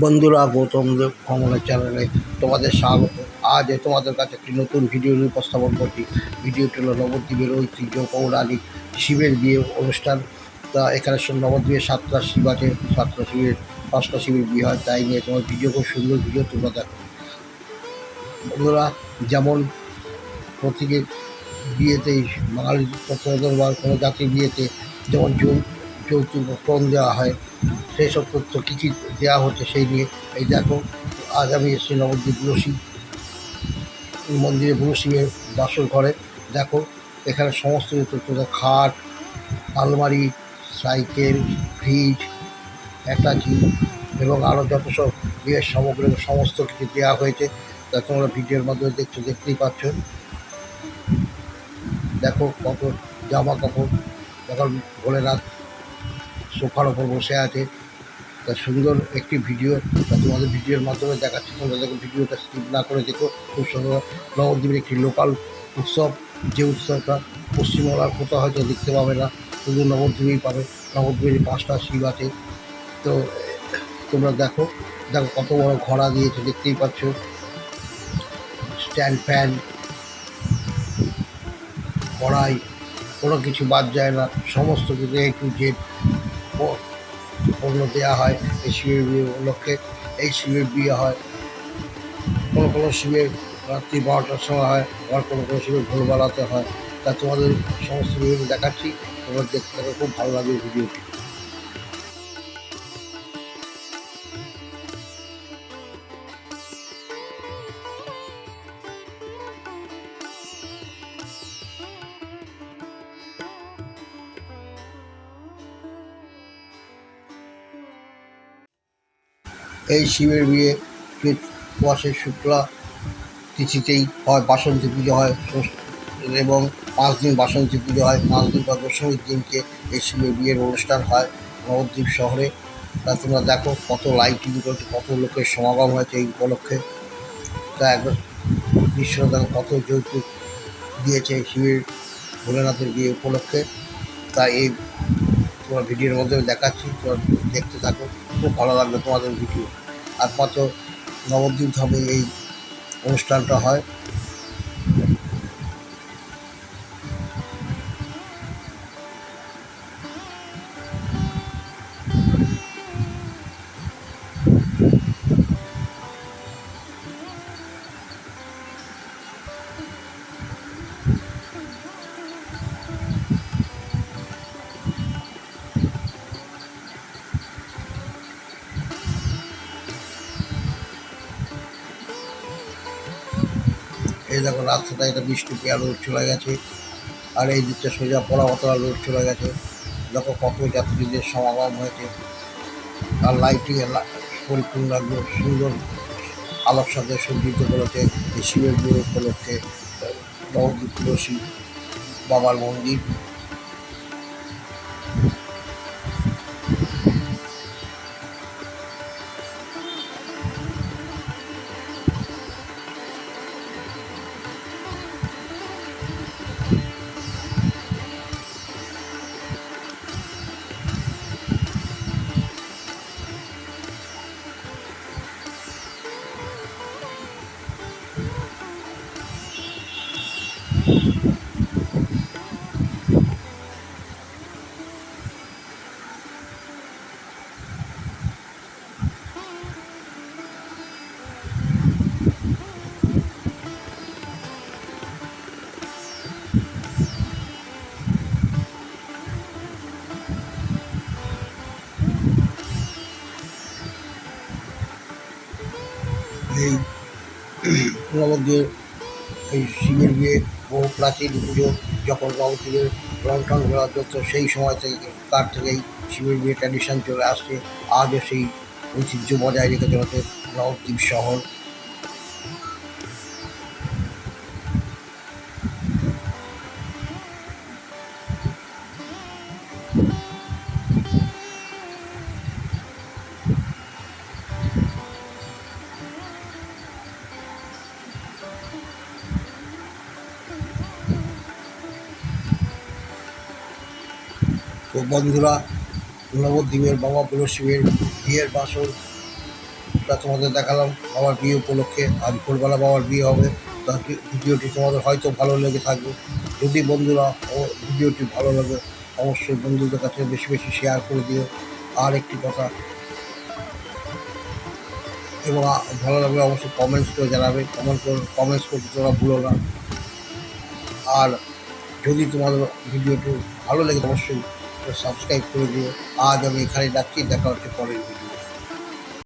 বন্ধুরা, গৌতম দেব ভ্রমণের চ্যানেলে তোমাদের স্বাগত। আজ তোমাদের কাছে একটি নতুন ভিডিও নিয়ে উপস্থাপন করছি। ভিডিওটি হলো নবদ্বীপের ঐতিহ্য, পৌরাণিক শিবের বিয়ে অনুষ্ঠান। তা এখানে নবদ্বীপের সাতটা শিব আছে, সাতটা শিবের, পাঁচটা শিবের বিয়ে হয়। তাই নিয়ে তোমার ভিডিও খুব সুন্দর ভিডিও তোমরা দেখো। বন্ধুরা, যেমন প্রত্যেকে বিয়েতেই বাঙালি তত্ত্বাবধান বা কোনো জাতির বিয়েতে যেমন যৌতুক পণ দেওয়া হয় সেই সব তথ্য কী কী দেওয়া হচ্ছে সেই নিয়ে এই দেখো আজ আমি এসেছি নবদ্বীপ বুলসি মন্দিরে বুলসিংয়ের বাসর ঘরে, দেখো, এখানে সমস্ত তথ্য খাট, আলমারি, সাইকেল, ফ্রিজ, অ্যাটাচি এবং আরও যত সব বিয়ের সামগ্রী সমস্ত কিছু দেওয়া হয়েছে, তা তোমরা ভিডিওর মাধ্যমে দেখছ, দেখতেই পাচ্ছ। দেখো কত জামা কাপড় যখন ভোলেনাথ সোফার ওপর বসে আছে। তা সুন্দর একটি ভিডিও। তা তোমাদের ভিডিওর মাধ্যমে দেখাচ্ছি। তোমরা দেখো ভিডিওটা স্কিপ না করে দেখো। খুব সুন্দর। নবদ্বীপের একটি লোকাল উৎসব। যে উৎসবটা পশ্চিমবাংলার কোথাও হয়তো দেখতে পাবে না। শুধু নবদ্বীপেই পাবে। নবদ্বীপের পাঁচটা শিব আছে। তো তোমরা দেখো। দেখো কত বড় ঘোড়া দিয়েছে। দেখতেই পাচ্ছ। স্ট্যান্ড ফ্যান কড়াই, কোনো কিছু বাদ যায় না। সমস্ত কিছু এ টু জেড পণ্য দেওয়া হয়, এই শিবের বিয়ে উপলক্ষে। এই শিবের বিয়ে হয়, কোনো কোনো শিবের রাত্রি বারোটার সময় হয়, আবার কোনো কোনো শিবের ভোরবেলাতে হয়। তা তোমাদের সমস্ত ভিডিও দেখাচ্ছি, তোমার দেখতে খুব ভালো লাগে ভিডিওটি এই শিবের বিয়ে চৈত মাসের শুক্লা তিথিতেই হয়, বাসন্তী পুজো হয় এবং পাঁচ দিন বাসন্তী পুজো হয়। পাঁচ দিন বা দশমীর দিনকে এই শিবের বিয়ের অনুষ্ঠান হয় নবদ্বীপ শহরে। তা তোমরা দেখো কত লাইটিং করছে কত লোকের সমাগম হয়েছে এই উপলক্ষে। তা একবার দেখো কত যৌতুক দিয়েছে শিবের ভোলেনাথের বিয়ে উপলক্ষে। তা এই তোমার ভিডিওর মধ্যে দেখাচ্ছি, তোমরা দেখতে থাকো। খুব ভালো লাগবে তোমাদের ভিডিও। একমাত্র নবদ্বীপ ধামে এই অনুষ্ঠানটা হয়। দেখো রাস্তাটা, এটা বিষ্ণুপ্রিয়া রোড চলে গেছে। আর এই দিকটা সোজা পরামতলা রোড চলে গেছে। দেখো কত যাত্রীদের সমাগম হয়েছে। আর লাইটিং পরিপূর্ণ সুন্দর আলোর সাথে সজ্জিত করেছে। শিবের উপলক্ষে নবদ্বীপ বাবার মন্দির। এই নবদ্বীপের এই শিবের বিয়ে বহু প্রাচীন পুজো যখন নবদ্বীপের লন্ঠন ঘোরা চলতো সেই সময় থেকে তার থেকেই শিবের বিয়ে ট্র্যাডিশন চলে আসছে, আজও সেই ঐতিহ্য বজায় রেখে চলেছে নবদ্বীপ শহর। তো বন্ধুরা, নবদ্বীপের বাবা শিবের বিয়ের বাসর তা তোমাদের দেখালাম, বাবার বিয়ে উপলক্ষে। আর ভোরবেলা বাবার বিয়ে হবে। তা ভি- ভিডিওটি তোমাদের হয়তো ভালো লেগে থাকবে? যদি বন্ধুরা ভিডিওটি ভালো লাগে, অবশ্যই বন্ধুদের কাছে বেশি বেশি শেয়ার করে দিও। আর একটি কথা, এবং ভালো লাগলে অবশ্যই কমেন্টস করে জানাবে। কমেন্ট করে কমেন্টস করতে তোমরা ভুলো না। আর যদি তোমাদের ভিডিওটি ভালো লাগে অবশ্যই সাবস্ক্রাইব করে দিও। আজ আমি এখানে যাচ্ছি দেখা হচ্ছে পরের ভিডিও